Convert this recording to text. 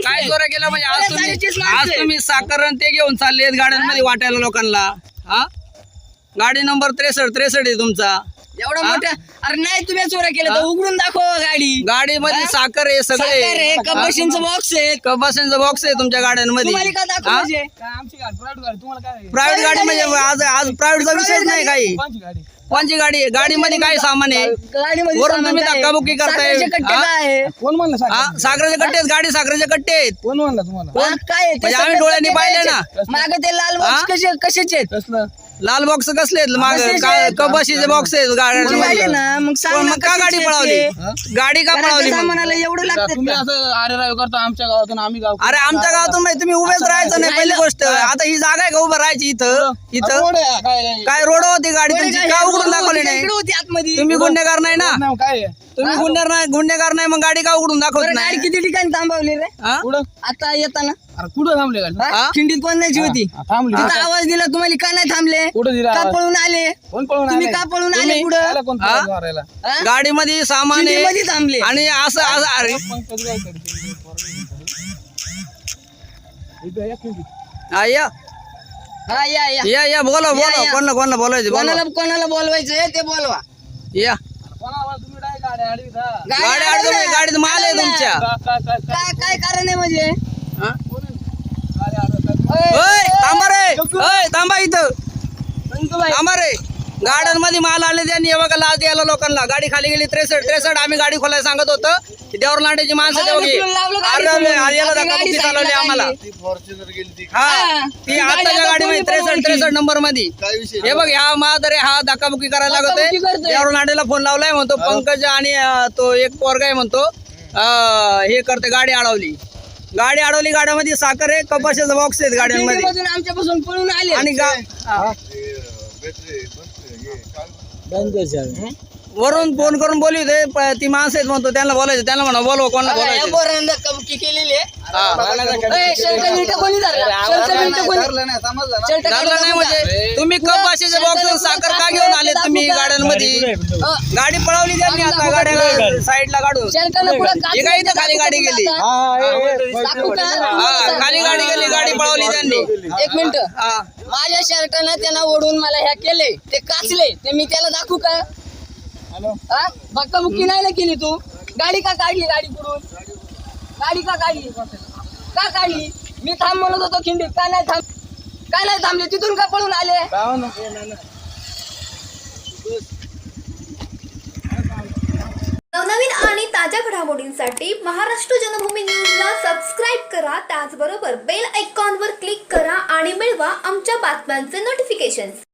काय म्हणजे आज तुम्ही आज साखर आणि ते घेऊन चालले गाड्यांमध्ये वाटायला लोकांना. हा? गाडी नंबर त्रेसष्ट त्रेसष्ट आहे तुमचा. एवढा हा? मोठा अरे नाही तुम्ही चोऱ्या केल्या तर हा? उघडून दाखवा गाडी. गाडीमध्ये हा? साखर आहे साखर आहे सगळे कपाशींचं बॉक्स आहे. कपासांचा बॉक्स आहे तुमच्या गाड्यांमध्ये. दाखव हा? म्हणजे? आमची गाडी प्रायव्हेट गाडी तुम्हाला काय प्रायव्हेट गाडी म्हणजे आज आज प्रायव्हेटचा विषयच नाही काही. कोणची गाडी? कोणची गाडी आहे? गाडीमध्ये काय सामान आहे? गाडीमध्ये वरून सामान तुम्ही काय आहे? धक्काबुक्की करताय. साखरेचे कट्टे हा? काय आहे? कोण म्हणलं हा? साखरेचे कट्टे आहेत? गाडी साखरेचे कट्टे आहेत? कोण म्हणलं तुम्हाला? हा, काय आहे? ते म्हणजे आम्ही सगळे डोळ्यांनी कट्टे पाहिले काय मागे ते लाल बॉक्स हा? कसे कशाचे आहेत? कसलं? लाल बॉक्स कसले आहेत? माग? कपाशीचे बॉक्स आहेत ना मग सांग का गाडी पळवली? गाडी का पळवली एवढं लागतं तुम्ही असं अरे राव करता आमच्या गावातून आम्ही गाव अरे आमच्या गावातून माहिती तुम्ही उभेच राहायचं नाही पहिली गोष्ट. आता ही जागा आहे का उभं राहायची इथं? इथं? काय रोड होती गाडी तुमची? का नाही तुम्ही गुन्हेगार नाही ना? नाव काय आहे? तुम्ही गुन्हेगार नाही गुन्हेगार नाही मग गाडी का उघडून दाखवत बरं, गाडी नाही किती ठिकाणी थांबवली रे हा? कुठं? आता येताना. अरे कुठं थांबले गाडी? हा? खिंडीत कोणाची होती. हा, थांबली. तिथं आवाज दिला तुम्हाला का नाही थांबले? कुठं दिला का आवाज? पळून आले? कोण पळून तुम्ही? का पळून आले तुम्ही? पुढं? आला कोण हा? पळून मारायला? हा? गाडीमध्ये सामान आहे थांबले. आणि असं असं अरे. मग कधी काय करते? इथं या खिडकीत. हा, या. हा या या. या या बोला बोला. या. कोणाला कोणाला बोलायचं? बोला. कोणाला कोणाला बोलवायचं? ते बोलवा. या. गाडी. अडवली गाडीत माल आहे. तुमच्या काय काय कारण आहे म्हणजे हा? ओय थांबा रे ओय थांबा इथं थांबा रे गार्डनमध्ये माल आले त्यांनी हे बघा लाज द्यायला लोकांना. गाडी खाली गेली त्रेसष्ट त्रेसष्ट आम्ही गाडी खोलायला सांगत होतो. देवर लांड्याची माणसं लावलं गाडी चालवली आम्हाला. हा हा. ती आताच्या गाडीमध्ये त्रेसष्ट? त्रेसष्ट नंबरमध्ये हे बघ ह्या महादरे हा धक्काबुक्की करायला लागतोय. धक्काबुक्की करतोय. देवर लांडेला फोन लावलाय म्हणतो पंकज आणि तो एक पोरगा आहे म्हणतो अं, हे करते गाडी अडवली. गाडी अडवली गाड्यामध्ये साखर आहे कपाशाचा बॉक्स आहेत गाड्यांमध्ये. आमच्यापासून पळून आले आणि हा. वरून फोन करून बोलू दे प- ती माणसं आहेत म्हणतो त्यांना बोलायचं त्यांना म्हणा बोलवा कोणाला बोलायचं पोरानं केलेली आहे. ए, शर्ट बिर्ट कोणी धरला? शर्ट बिर्ट कोणी- धरलं नाही, समजलं ना? शर्ट धरलं काढला नाही कुठं? म्हणजे तुम्ही कपाशीचे बॉक्स साखर का घेऊन आले तुम्ही गाड्यांमध्ये. गाडी पळवली त्यांनी आता गाड्या साईडला काढून. हे काय इथं खाली गाडी गेली? हा? हा खाली गाडी गेली गाडी पळवली त्यांनी. एक मिनिट. हा. माझ्या शर्टानं त्यांना ओढून मला ह्या केले. ते काचले. ते मी त्याला दाखवू का? हा? धक्काबुक्की नाही ना केली तू? गाडी का काढली गाडी पुढून? गाडी का काढली? का काढली? मी थांब म्हणत होतो खिंडीत का नाही थांब? का नाही थांबले? तिथून का पळून आले. नवनवीन आणि ताज्या घडामोडींसाठी महाराष्ट्र जनभूमी न्यूजला सबस्क्राईब करा. त्याचबरोबर बेल आयकॉनवर क्लिक करा आणि मिळवा आमच्या बातम्यांचे नोटिफिकेशन्स